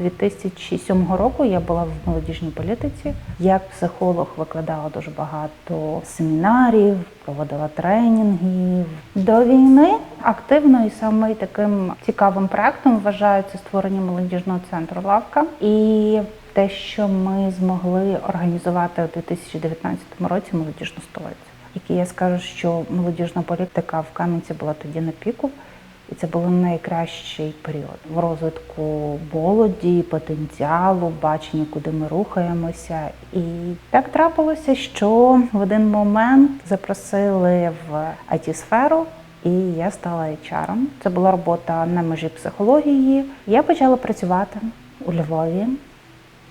2007 року я була в молодіжній політиці. Як психолог викладала дуже багато семінарів, проводила тренінгів. До війни активно і саме таким цікавим проектом вважається створення молодіжного центру Лавка. І те, що ми змогли організувати у 2019 році молодіжну столицю. Які я скажу, що молодіжна політика в Кам'янці була тоді на піку, і це був найкращий період в розвитку молоді, потенціалу, бачення, куди ми рухаємося. І так трапилося, що в один момент запросили в it сферу і я стала HR. Це була робота на межі психології. Я почала працювати у Львові.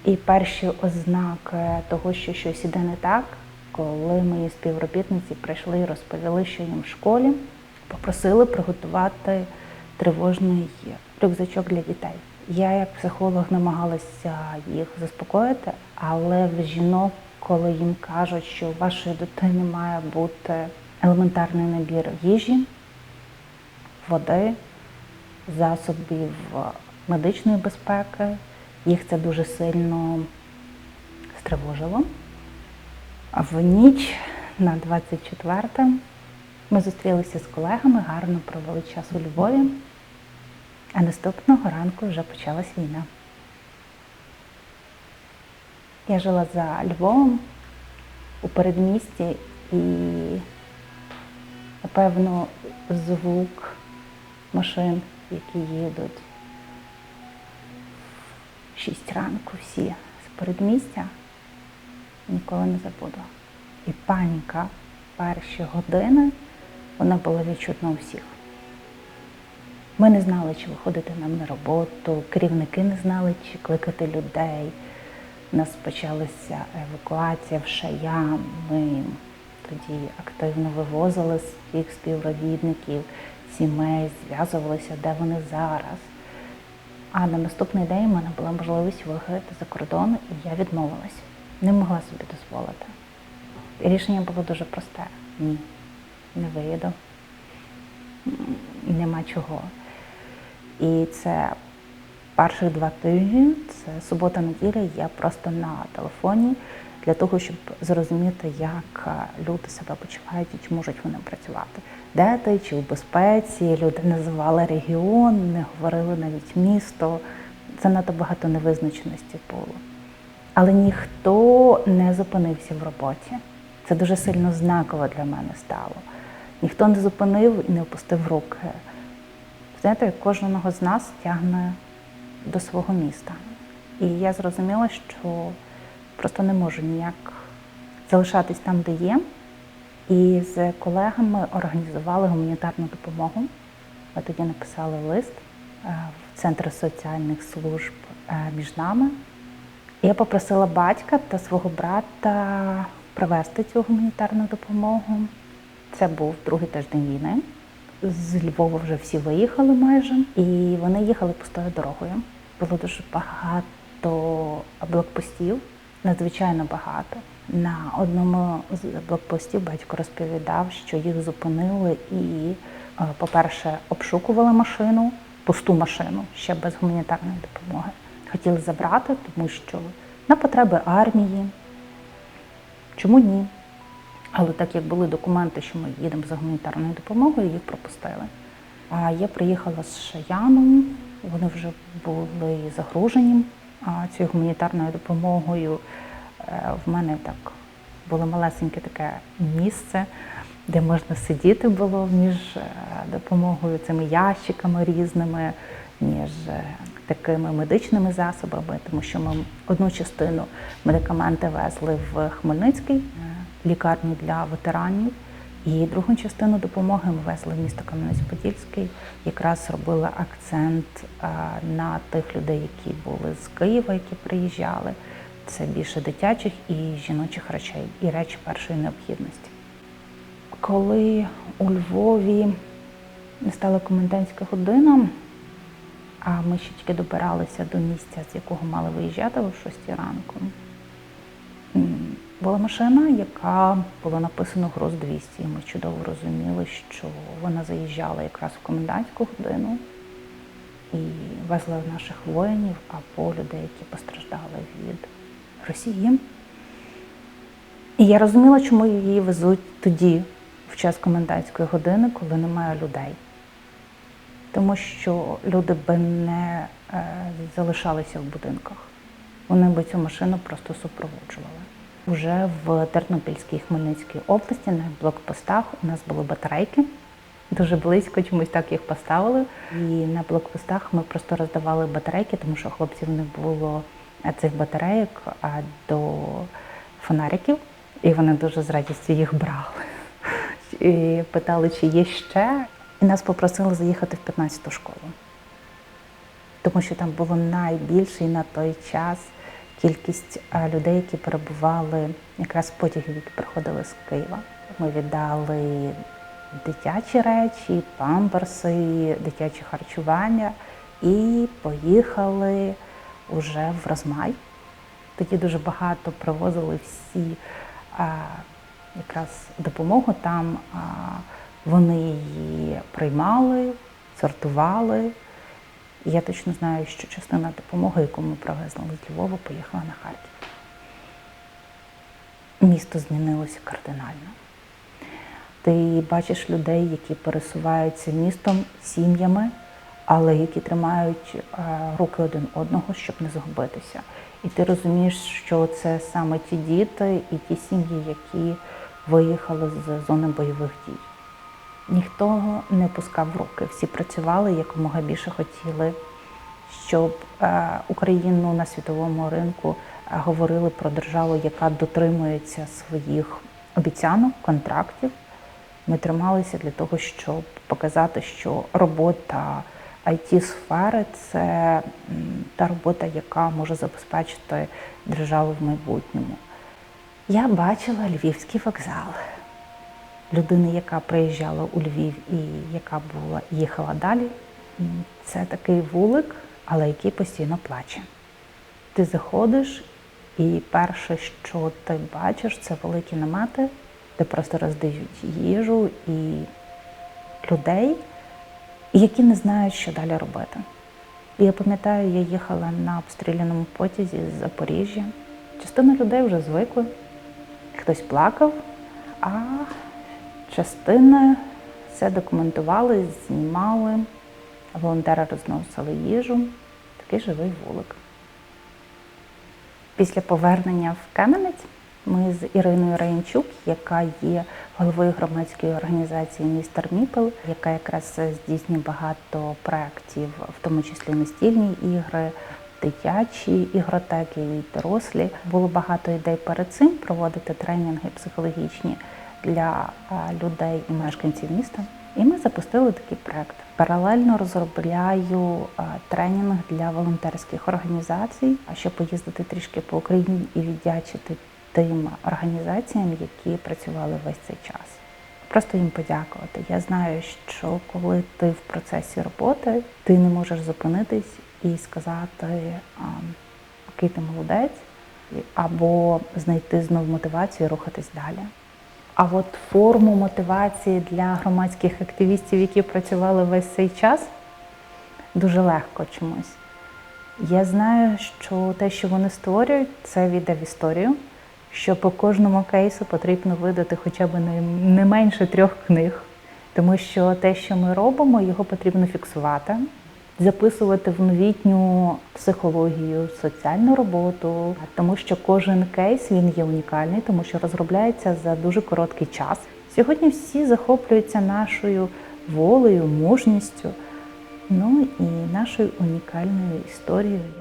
І перші ознаки того, що щось іде не так, коли мої співробітниці прийшли і розповіли, що їм в школі, попросили приготувати тривожний рюкзачок для дітей. Я, як психолог, намагалася їх заспокоїти, але в жінок, коли їм кажуть, що у вашої дитини має бути елементарний набір їжі, води, засобів медичної безпеки, їх це дуже сильно стривожило. А в ніч на 24 ми зустрілися з колегами, гарно провели час у Львові, а наступного ранку вже почалась війна. Я жила за Львовом у передмісті і, напевно, звук машин, які їдуть в 6 ранку всі з передмістя, ніколи не забуду. І паніка перші години, вона була відчутна у всіх. Ми не знали, чи виходити нам на роботу, керівники не знали, чи кликати людей. У нас почалася евакуація в Шаям. Ми тоді активно вивозили своїх співробітників, сімей, зв'язувалися, де вони зараз. А на наступний день в мене була можливість виїхати за кордон, і я відмовилась. Не могла собі дозволити. Рішення було дуже просте: ні, не виїду, нема чого. І це перших два тижні, це субота-неділя, я просто на телефоні для того, щоб зрозуміти, як люди себе почувають і чи можуть вони працювати. Де ти, чи в безпеці, люди називали регіон, не говорили навіть місто. Це надто багато невизначеності було. Але ніхто не зупинився в роботі. Це дуже сильно знаково для мене стало. Ніхто не зупинив і не опустив руки. Знаєте, кожного з нас тягне до свого міста. І я зрозуміла, що просто не можу ніяк залишатись там, де є. І з колегами організували гуманітарну допомогу. Ми тоді написали лист е, в Центр соціальних служб е, між нами. Я попросила батька та свого брата привезти цю гуманітарну допомогу. Це був другий тиждень війни. З Львова вже всі виїхали майже, і вони їхали пустою дорогою. Було дуже багато блокпостів, надзвичайно багато. На одному з блокпостів батько розповідав, що їх зупинили і, е, по-перше, обшукували машину, пусту машину ще без гуманітарної допомоги. Хотіли забрати, тому що на потреби армії. Чому ні? Але так як були документи, що ми їдемо за гуманітарною допомогою, їх пропустили. А я приїхала з Шаяном, вони вже були загружені цією гуманітарною допомогою. Е, В мене так було малесеньке таке місце, де можна сидіти було між е, допомогою цими ящиками різними, між е, такими медичними засобами, тому що ми одну частину медикаменти везли в Хмельницький лікарню для ветеранів. І другу частину допомоги ми везли в місто Кам'янець-Подільський. Якраз робили акцент е, на тих людей, які були з Києва, які приїжджали. Це більше дитячих і жіночих речей, і речі першої необхідності. Коли у Львові стала комендантська година, а ми ще тільки добиралися до місця, з якого мали виїжджати о 6 ранку, була машина, яка було написано груз 200. І ми чудово розуміли, що вона заїжджала якраз в комендантську годину. і везли наших воїнів або людей, які постраждали від Росії. І я розуміла, чому її везуть тоді, в час комендантської години, коли немає людей. Тому що люди би не е, залишалися в будинках. Вони би цю машину просто супроводжували. Уже в Тернопільській і Хмельницькій області на блокпостах у нас були батарейки. Дуже близько чомусь так їх поставили. І на блокпостах ми просто роздавали батарейки, тому що хлопців не було цих батарейок а до фонариків, і вони дуже з радістю їх брали. І питали, чи є ще. І нас попросили заїхати в 15-ту школу, тому що там було найбільше і на той час кількість е, людей, які перебували якраз потягів, які приходили з Києва. Ми віддали дитячі речі, памперси, дитяче харчування і поїхали уже в Розмай. Тоді дуже багато привозили всі а, якраз допомогу там. А, вони її приймали, сортували. І я точно знаю, що частина допомоги, яку ми привезли з Львова, поїхала на Харків. Місто змінилося кардинально. Ти бачиш людей, які пересуваються містом сім'ями, але які тримають е, руки один одного, щоб не загубитися. І ти розумієш, що це саме ті діти і ті сім'ї, які виїхали з зони бойових дій. Ніхто не пускав руки, всі працювали якомога більше хотіли, щоб е, Україну на світовому ринку е, говорили про державу, яка дотримується своїх обіцянок, контрактів. Ми трималися для того, щоб показати, що робота it сфери це та робота, яка може забезпечити державу в майбутньому. Я бачила Львівський вокзал людини, яка приїжджала у Львів і яка була їхала далі. Це такий вулик, але який постійно плаче. Ти заходиш, і перше, що ти бачиш, це великі намети, де просто роздають їжу і людей, які не знають, що далі робити. І я пам'ятаю, я їхала на обстріляному потязі з Запоріжжя. Частина людей вже звикли, хтось плакав, а частина все документували, знімали, волонтери розносили їжу. Такий живий вулик. Після повернення в Кам'янець ми з Іриною Раєнчук, яка є головою громадської організації Містер Міпел, яка якраз здійснює багато проєктів, в тому числі настільні ігри, дитячі ігротеки і дорослі. Було багато ідей перед цим проводити тренінги психологічні для людей і мешканців міста. І ми запустили такий проект. Паралельно розробляю тренінг для волонтерських організацій, а щоб поїздити трішки по Україні і віддячити тим організаціям, які працювали весь цей час. Просто їм подякувати. Я знаю, що коли ти в процесі роботи, ти не можеш зупинитись і сказати який ти молодець, або знайти знов мотивацію рухатись далі. А от форму мотивації для громадських активістів, які працювали весь цей час, дуже легко чомусь. Я знаю, що те, що вони створюють, це війде в історію, що по кожному кейсу потрібно видати хоча б не менше трьох книг, тому що те, що ми робимо, його потрібно фіксувати, записувати в новітню психологію, соціальну роботу, тому що кожен кейс він є унікальний, тому що розробляється за дуже короткий час. Сьогодні всі захоплюються нашою волею, мужністю, ну і нашою унікальною історією.